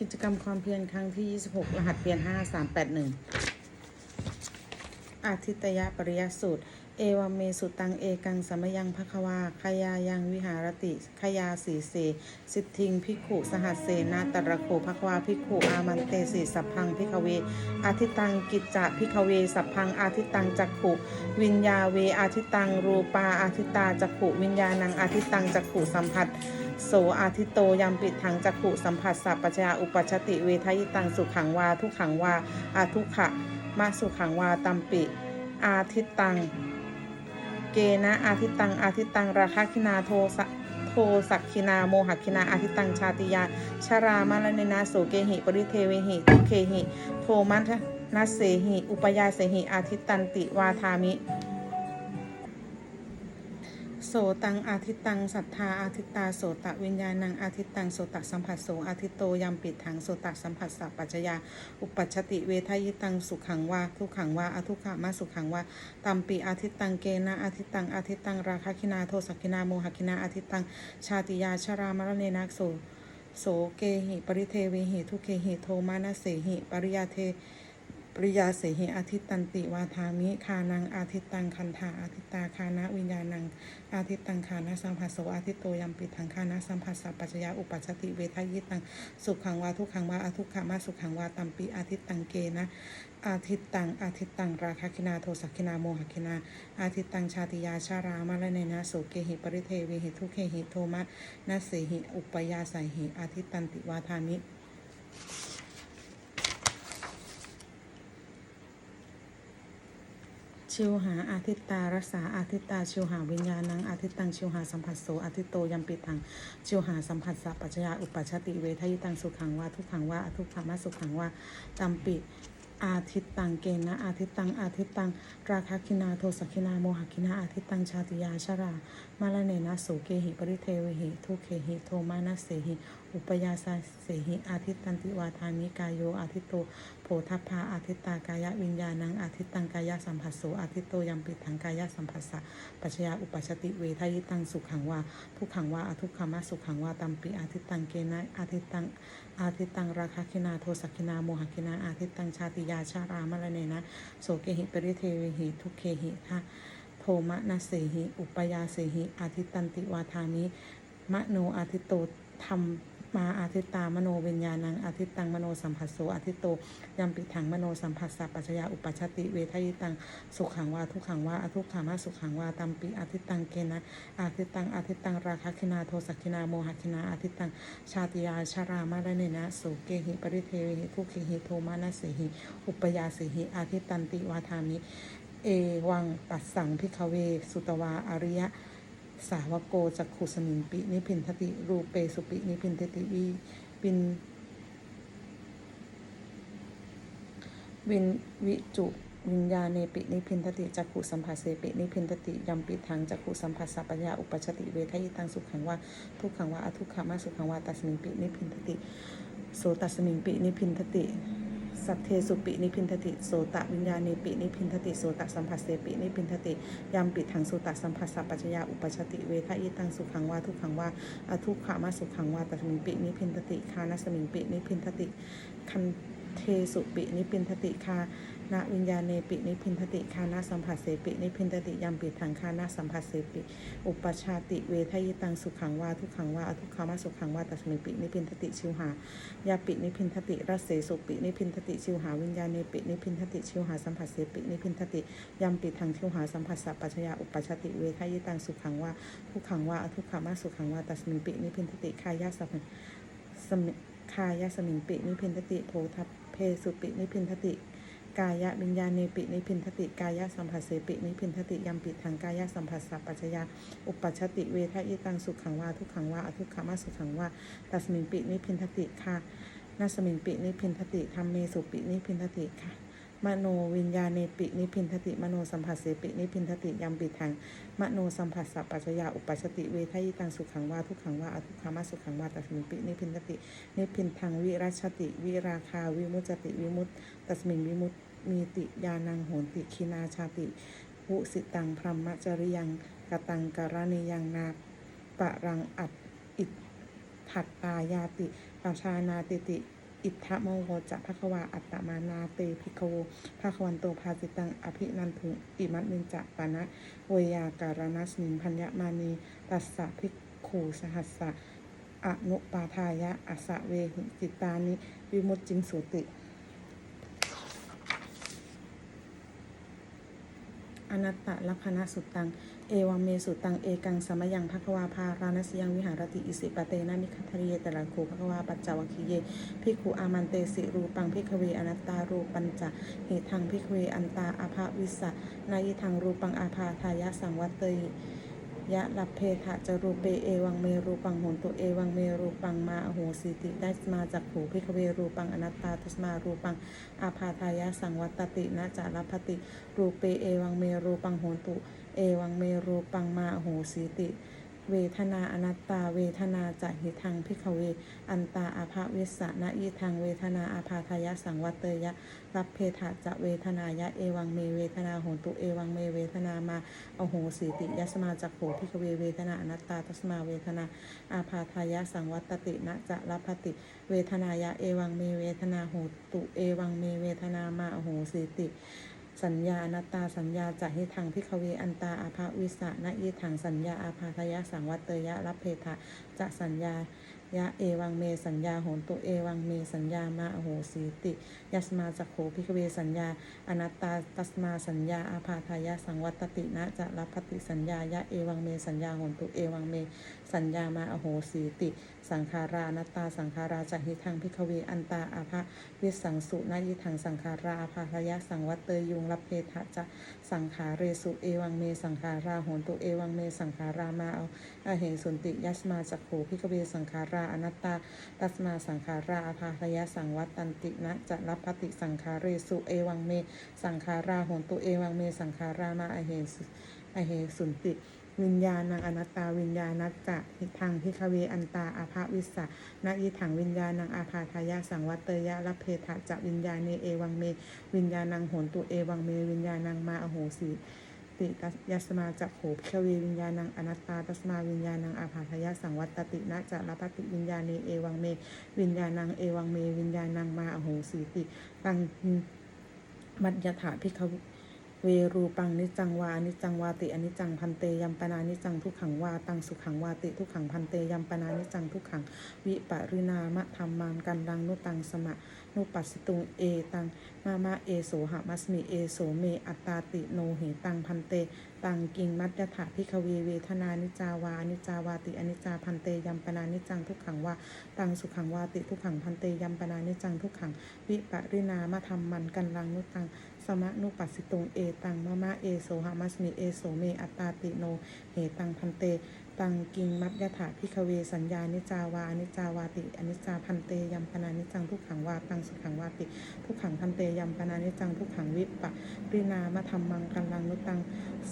กิจกรรมความเพียรครั้งที่ 26 รหัสเปลี่ยน5381อาทิตยปริยสูตร เอวเมสุตังเอกังสมยังภควาขยายังวิหารติขยาสีเส สิทธิงพิกขุ สหัสเสนาตระโคภควาพิกขุ อามันเตสีสัพพังพิกเว อาทิตังกิจจะพิกเว สัพพังอาทิตังจักขุ วิญญาเว อาทิตังรูปาอาทิตาจักขุ วิญญาณังอาทิตังจักขุสัมผัส โสอาทิโตยำปิดถังจักขุสัมผัสสัพปัญญาอุปัชติเวทยิตังสุขังวาทุขังวาอาทุขะมาสุขังวาตัมปิ อาทิตตัง เกนะอาทิตตัง อาทิตตัง ราคะคินาโทสะโทสักคินาโมหคินาอาทิตตังชาติยาชารามารเนนาโสเกหิปริเทเวหิทุเคหิโทมัทนัสเสหิอุปยาเสหิอาทิตตันติวาทามิ ตังอาทิตังสัทธาอาทิตตาโสตะวิญญาณังอาทิตังโสตสัมผัสโสอาทิตโตยัมปิดถังโสตสัมผัสสัพปัจจยา อุปัชติเวทายตังสุขังวาทุขังวาอทุขามาสุขังวาตัมปีอาทิตังเกนะอาทิตังอาทิตังราคะคินาโทสักคินาโมหคินาอาทิตังชาติยาชรามรเนนักโสโสเกหิปริเทเวหิทุเคหิโทมานะเสหิปริยาเท ปริยาเสหิอาทิตตันติวาทามิคานังอาทิตตังคันธาอาทิตตาคานะวิญญาณัง อาทิตตังคานะสัมผัสโสอาทิตโตยัมปิทังคานะสัมผัสสัพปัจจยาอุปัชติเวทยิตังสุขังวาทุกขังวาอาทุกขามาสุขังวาตัมปีอาทิตตังเกนะอาทิตตัง อาทิตตัง ราคะคินาโทสักคินาโมหคินา อาทิตตัง ชาติยาชารามาละเนนะโสเกหิปริเทเวหิทุเคหิโทมะนะเสหิ อุปยาสัยหิ อาทิตตันติวาทามิ ชิวหาอาทิตตารักษาอาทิตตาชิวหาวิญญาณังอาทิตตังชิวหาสัมผัสโสอาทิตโตยัมปิตังชิวหาสัมผัสสะปัจจยาอุปัชติเวทยิตังสุขังวาทุกขังวาอทุกขามาสุขังวาตัมปิอาทิตตังเกณนะอาทิตตังอาทิตตังราคคินาโทสกคินาโมหคินาอาทิตตังชาติยาชรามาลเนนะโสเกหิปริเทวหิทุเคหิโทมานะเสหิ อุปยาสาเสหิอาทิตตันติวาทามิกายโยอาทิตโตโพธัพพาอาทิตตากายะวิญญาณังอาทิตตังกายะสัมผัสโสอาทิตโตยัมปิทังกายะสัมผัสสะปัจจยาอุปัชติเวทยิตังสุขังวาทุกขังวาอทุกขมาสุขังวาตัมปิอาทิตตังเกนะอาทิตตังอาทิตตังราคะคินาโทสักคินาโมหคินาอาทิตตังชาติยาชารามะระเนนะโสเกหิปริเทวิหิทุกเคหิทะโทมะนะเสหิ อุปยาเสหิ อาทิตตันติวาทามิ มะโนอาทิตโตธรรม มาอาทิตตามโนวิญญาณังอาทิตตังมโนสัมผัสโสอาทิตโตยัมปิถังมโนสัมผัสสะปัจจยาอุปัชติเวทยิตังสุขังวาทุกขังวาอทุกขามาสุขังวาตัมปิอาทิตตังเกนะอาทิตตังอาทิตตังราคะคินาโทสักคินาโมหคินาอาทิตตังชาติยาชารามาระเนนะสุเกหิปริเทวหิทุกขิหิโทมานะเสหิอุปยาเสหิอาทิตตันติวาทามิเอวังปัสสังพิคเว สุตวาอริยะ สาวกโกจักขุสมิงปิ นิพินทติ รูเปสุปิ นิพินทติวิปิน วินวิจุวิญญาเนปินิพินทติจักขุสัมผัสเสปินิพินทติยัมปิทังจักขุสัมผัสสัพพยาอุปชติเวทยิตังสุขังว่าทุกขังว่าอทุกขามาสุขังว่าตัสมิงปินิพินทติโสตัสมิงปินิพินทติ สัทเทสุปินิพินทติโสตะวิญญาณีปินิพินทติโสตะสัมผัสเสปินิพินทติยามปิดทางโสตะสัมผัสสัพปัจจยาอุปชติเวทยิตังสุขังวาทุขังวาอทุกขามาสุขังวาตัสมิงปินิพินทติคานัสมิงปินิพินทติคันเทสุปินิพินทติคา นาวิญญาเนปินิพินทติคานาสัมผัสเสปินิพินทติยัมปิทังคานาสัมผัสเสปิ อุปชาติเวทยิตังสุขังวาทุกขังวาอทุกขามาสุขังวาตัสมิปินิพินทติชิวหายาปินิพินทติรัสเสสุปินิพินทติชิวหาวิญญาเนปินิพินทติชิวหาสัมผัสเสปินิพินทติยัมปิทังชิวหาสัมผัสสะปัจยาอุปชาติเวทยิตังสุขังวาทุกขังวาอทุกขามาสุขังวาตัสมิปินิพินทติคายาสัพสมิคายาสมิงปินิพินทติโพทัพเพสุปินิพินทติ กายะวิญญาณเนปินิพินทติกายะสัมผัสเสปินิพินทติยัมปิทังกายะสัมผัสสัพปัจจยาอุปัชติเวทะยตังสุขังวาทุกขังวาอทุกขามาสุขังวาตัสมิงปินิพินทติค่ะนาสมิงปินิพินทติธรรมเมสุปินิพินทติค่ะมโนวิญญาณเนปินิพินทติมโนสัมผัสเสปินิพินทติยัมปิทังมโนสัมผัสสัพปัจจยาอุปัชติเวทะยิตังสุขังวาทุกขังวาอทุกขามาสุขังวาตัสมิงปินิพินทตินิพินทังวิรัชติ วิราคาวิมุจติวิมุตตัสมิงวิมุต มีติยานังโหนติคินาชาติวุสิตังพรหมจริยังกตังการณิยังนาปะรังอัดอิทัตตายาติปชานาติติ อิทธะโมโหจะภควาอัตตมานาเตภิกโวภาควันโตภาสิตังอภินันทุอิมัตมินจะปานะเวยาการณสมิงพัญญมานีตัสสะภิกขูสหัสสะอนุปาทายะอสะเวหิจิตานิ วิมุตจิงสุติ อนัตตลักณะสุตัง เอวังเมสุตัง เอกังสมยังภควาภาราณสยังวิหารติอิสิปะเตนะมิคัทริเยตระโคภควาปัจจวคีเยพิกขุอามันเตสิรูปังพิกเวอนัตตารูปัญจะเหตทางพิกเวอันตาอาภาวิสะนายิทังรูปังอาภาทายะสังวัตเตย ยะลับเพทะจรูปเปเอวังเมรูปังโหนตุเอวังเมรูปังมาอโหสิติได้มาจากผูพิกเวรูปังอนัตตาทัสมารูปังอาภาทายะสังวัตตินะจารัพติรูปเปเอวังเมรูปังโหนตุเอวังเมรูปังมาอโหสิติ เวทนาอนัตตา เวทนาจะหิทังพิกเว อันตาอาภาวิสนะยิทังเวทนาอาภาทายะสังวัตเตยะ รับเพทะจะเวทนายะเอวังเมเวทนาโหตุเอวังเมเวทนามาอโหสิติยสมาจักโขพิกเวเวทนาอนัตตา ตัสมาเวทนาอาภาทายะสังวัตตินะจะรับพติ เวทนายะเอวังเมเวทนาโหตุเอวังเมเวทนามาอโหสิติ สัญญาอนัตตาสัญญาจะหิทังพิกเวอันตาอาภาวิสะนะยิทังสัญญาอาภาทยะสังวัตเตยะรับเพทะจะสัญญายะเอวังเมสัญญาโหนตุเอวังเมสัญญามาอโหสีติยัสมาจักโขพิกเวสัญญา อนัตตาตัสมาสัญญาอาภาทายะสังวัตตินะจะรับพติสัญญายะเอวังเมสัญญาโหนตุเอวังเมสัญญามาอโหสีติ สังขารานัตตาสังขาราจะหิทังพิกเวอันตาอาภาวิสังสุนายิทังสังขาราอาภาทายะสังวัตเตยยุงรับเพทะจะสังขาเรสุเอวังเมสังขาราโหนตุเอวังเมสังขารามาเอาอเหสุนติยัสมาจักโขพิกเวสังขาราอนัตตาตัสมาสังขาราอาภาทยะสังวัตตันตินะจะรับพติสังขาเรสุเอวังเมสังขาราโหนตุเอวังเมสังขารามาอเหสุอเหสุนติ วิญญาณังอนัตตาวิญญาณัจจะหิทังพิคเวอันตาอาภาวิสะนะยิถังวิญญาณังอาภาทายะสังวัตเตยะรับเพทะจะวิญญาเนเอวังเม วิญญาณังโหนตุเอวังเม วิญญาณังมาอโหสีติยัสมาจักโขพิกเววิญญาณังอนัตตาตัสมาวิญญาณังอาภาทายะสังวัตตินะจะรับติวิญญาเนเอวังเม วิญญาณังเอวังเม วิญญาณังมาอโหสีติตังมัจยถาพิก เวรูปังนิจังวานิจังวาติอนิจังพันเตยัมปนานิจังทุกขังวาตังสุขังวาติทุกขังพันเตยัมปนานิจังทุกขังวิปริณามะธรรมังกันดังนุตังสมะนุปัสสตุงเอตังมามะเอโสหะมัสมิเอโสเมอัตตาติโนเหตังพันเตตังกิงมัจยถาพิกเวเวทนานิจาวานิจาวาติอนิจาพันเตยัมปนานิจังทุกขังวาตังสุขังวาติทุกขังพันเตยัมปนานิจังทุกขังวิปริณามะธรรมันกันลังนุตัง สมะนุปัสสิตุงเอตังมะมะเอโสหามัสมิเอโสเมอัตตาติโนเหตังพันเต ตังกิงมัตยถาพิคเวสัญญานิจาวาอนิจาวาติอนิจจาพันเตยัมปนานิจังทุกขังวาตังสุขังวาติ ทุกขังพันเตยัมปนานิจังทุกขังวิปะรินามะธรรมังกันลังนุตัง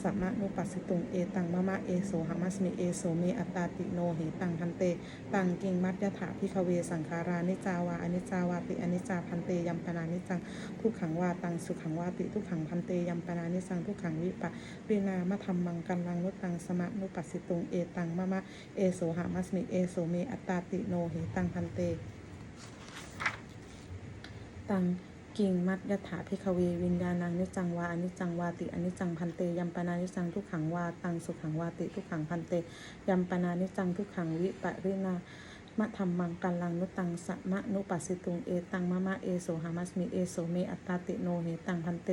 สมะนุปัสสิตุง เอตังมะมะเอโสหามัสมิเอโสเมอัตตาติโนเหตังพันเต ตังกิงมัตยถาพิคเวสังขารานิจาวาอนิจาวาติอนิจาพันเตยัมปนานิจังทุกขังวาตังสุขังวาติทุกขังพันเตยัมปนานิสังทุกขังวิปะรินามะธรรมังกันลังนุตังสมะโนปัสสิตุง เอตังมะมะเอโสหามัสมิเอโสเมอัตตาติโนเหตังพันเต ตัง กิงมัตยถาพิคเววิญญาณังนิจังวาอนิจังวาติอนิจังพันเตยัมปนานิจังทุกขังวาตังสุขังวาติทุกขังพันเตยัมปนานิจังทุกขังวิปรินามะธรรมังกัลังนุตังสมะนุปัสสิตุงเอตังมะมะเอโสหามัสมิเอโสเมอัตตาติโนเหตังพันเต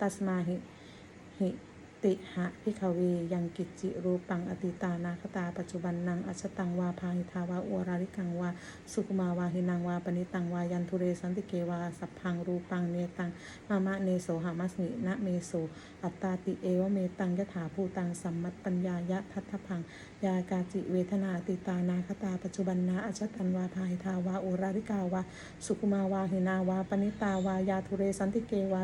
ตัสมาหิหิ ติหะพิคเวยังกิจจิรูปังอติตานาคตาปัจจุบันนังอัชตังวาพาหิทาวาอุราริกังวาสุกุมาวาหินังวาปณิตังวายันทุเรสันติเกวาสัพพังรูปังเนตังมามะเนโสหามัสมินะเมโสอัตตาติเอวเมตังยถาภูตังสัมมัตปัญญายะทัตถพังยากาจิเวทนาติตานาคตาปัจจุบันนาอัชตันวาพาหิทาวาอุราริกาวาสุกุมาวาหินาวาปณิตาวายาทุเรสันติเกวา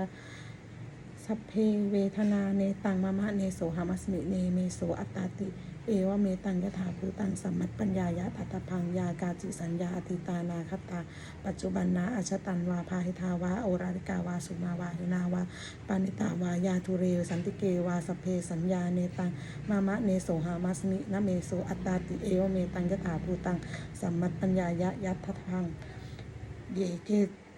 สัพเพเวทนาเนตังมะมะเนโสหามัสมิเนเมโสอัตตาติ เอวเมตังยถาภูตังสัมมัตปัญญายะทัตพังยากาจิสัญญาอติตานาคตา ปัจจุบันนาอัชตันวาพาหิทาวาโอราริกาวาสุมาวาหินาวาปานิตาวายาทุเรสันติเกวาสัพเพสัญญาเนตังมะมะเนโสหามัสมินะเมโสอัตตาติเอวเมตังยถาภูตังสัมมัตปัญญายะยัตถพังเยเก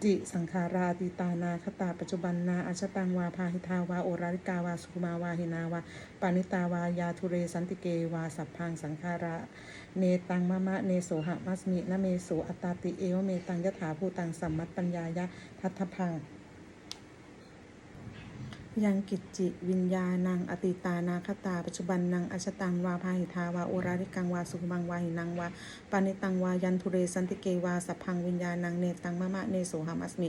จิสังขาราติตานาคตาปัจจุบันนาอาชตังวาพาหิทาวาโอราริกาวาสุมาวาหินาวาปานิตาวายาทุเรสันติเกวาสัพพังสังขาราเนตังมะมะเนโสหะมัสมินะเมโสอัตตาติเอวเมตังยถาภูตังสัมมัตปัญญายะทัตถพัง ยังกิจจิวิญญาณังอติตานาคตา ปัจจุบันนังอชตังวาพาหิทาวาโอราริกังวาสุขมังวาหินังวาปานิตังวายันทุเรสันติเกวาสัพพังวิญญาณังเนตังมะมะเนโสหามัสมิ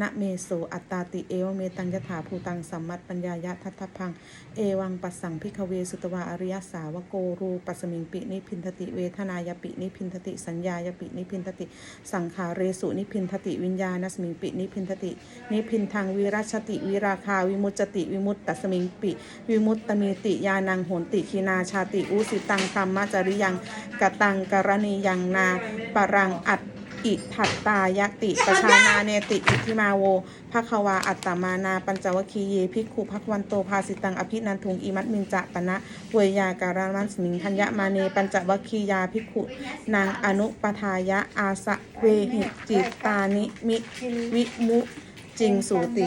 นะเมโสอัตตาติเอวเมตังยถาภูตังสัมมัตปัญญายะทัตถพัง เอวังปัสสังพิกเวสุตวาอริยสาวโกรูปัสมิงปินิพินทติเวทนายปินิพินทติสัญญายปินิพินทติ สังขาเรสุนิพินทติวิญญาณสมิงปินิพินทตินิพินทางวิรัชติวิราคาวิมุจติวิมุตตสมิงปิ วิมุตตมีติยานังโหนติคินาชาติอุสิตังธรรมจริยังกตังกรณียังนาปรังอัตอิทัตตายติปชานาเนติอิทิมาโวภควาอัตตมานาปัญจวคีเยภิกขุภควันโตภาสิตังอภินันทุงอิมัตมินจะปนะเวยาการามันสมิงทัญญมาเนปัญจวคียาภิกขุนางอนุปทายะอาสะเวหิจิตานิมิวิมุจิงสูติ